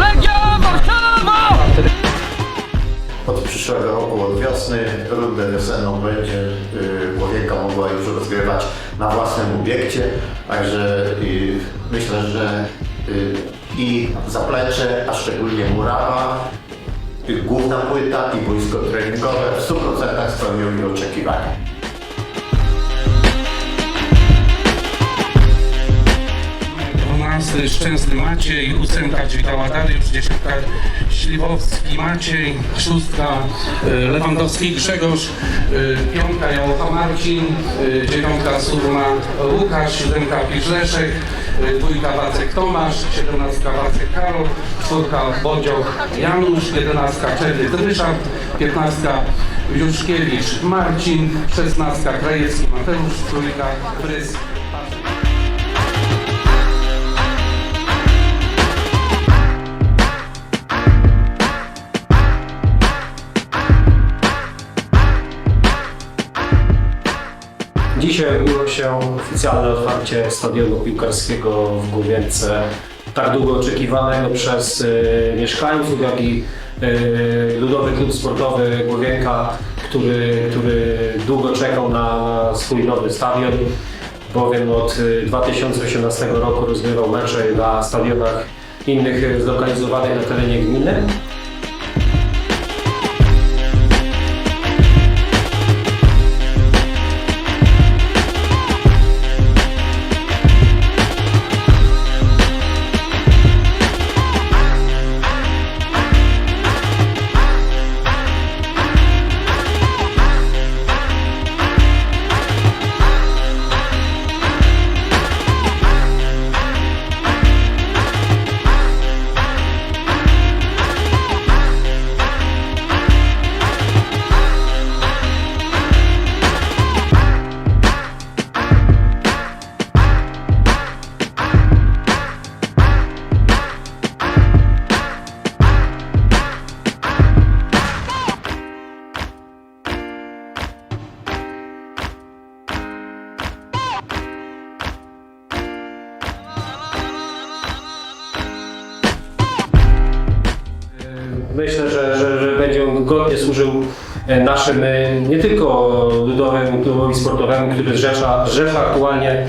Legia Warszawa! Od przyszłego roku, od wiosny, rundę wiosenną będzie y, Łowienka mogła już rozgrywać na własnym obiekcie, także y, myślę, że y, i zaplecze, a szczególnie murawa, główna płyta i boisko treningowe w 100% spełnią jej oczekiwania. 12 Szczęsny Maciej, ósemka Dźwigała Dariusz, dziesiątka Śliwowski Maciej, szóstka e, Lewandowski Grzegorz, e, piątka Jałocha Marcin, e, dziewiątka Surma Łukasz, siódemka Piżleszek, dwójka Wacek Tomasz, siedemnastka Wacek Karol, czwórka Bodzioch Janusz, jedenastka Czerwiec Ryszard, piętnastka Juszkiewicz Marcin, szesnastka Krajewski Mateusz, trójka Prys Dzisiaj odbyło się oficjalne otwarcie stadionu piłkarskiego w Głowience, tak długo oczekiwanego przez y, mieszkańców, jak i y, Ludowy Klub Sportowy Głowienka, który, który długo czekał na swój nowy stadion, bowiem od y, 2018 roku rozgrywał mecze na stadionach innych y, zlokalizowanych na terenie gminy. Myślę, że, że, że będzie on godnie służył e, naszym e, nie tylko ludowym klubowi sportowemu, który zrzesza, zrzesza aktualnie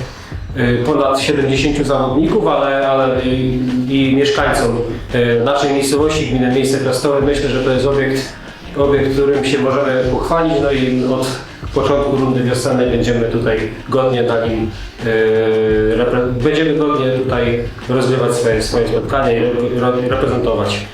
e, ponad 70 zawodników, ale, ale i, i mieszkańcom naszej miejscowości, gminy Miejsce Krastowe. Myślę, że to jest obiekt, obiekt, którym się możemy pochwalić. No i od początku rundy wiosennej będziemy tutaj godnie na nim będziemy godnie tutaj rozgrywać swoje, swoje spotkania i re- reprezentować